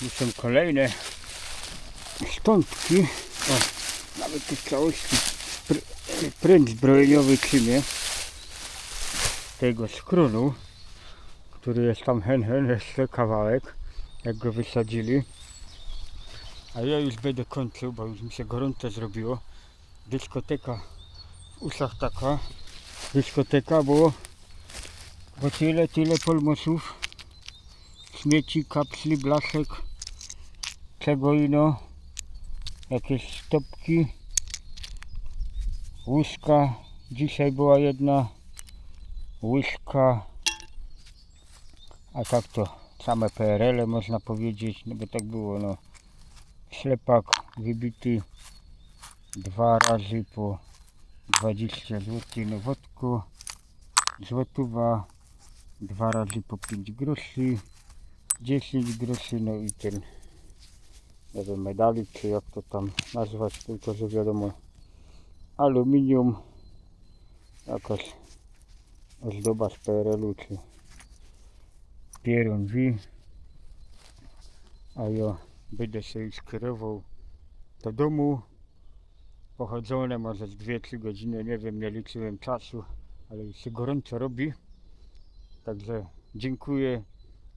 Tu są kolejne szczątki. O, nawet w całości pr pręt zbrojeniowy trzymie tego skronu, który jest tam hen hen, jeszcze kawałek, jak go wysadzili. A ja już będę kończył, bo już mi się gorąco zrobiło. Dyskoteka w uszach taka. Dyskoteka, bo, bo tyle, tyle polmosów. Śmieci, kapsli, blaszek, czego ino. Jakieś stopki. Łyżka. Dzisiaj była jedna łyżka. A tak to same PRL-e można powiedzieć, no bo tak było no. Ślepak wybity dwa razy po 20 zł na wodku. Złotówa dwa razy po 5 groszy. 10 groszy, no i ten nie wiem, medalik, czy jak to tam nazwać, tylko że wiadomo aluminium jakaś ozdoba z PRL-u, czy pierun V. A ja będę się już kierował do domu. Pochodzone może z 2-3 godziny, nie wiem, nie liczyłem czasu, ale już się gorąco robi. Także dziękuję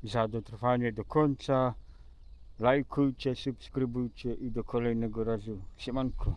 za dotrwanie do końca lajkujcie, subskrybujcie i do kolejnego razu. Siemanko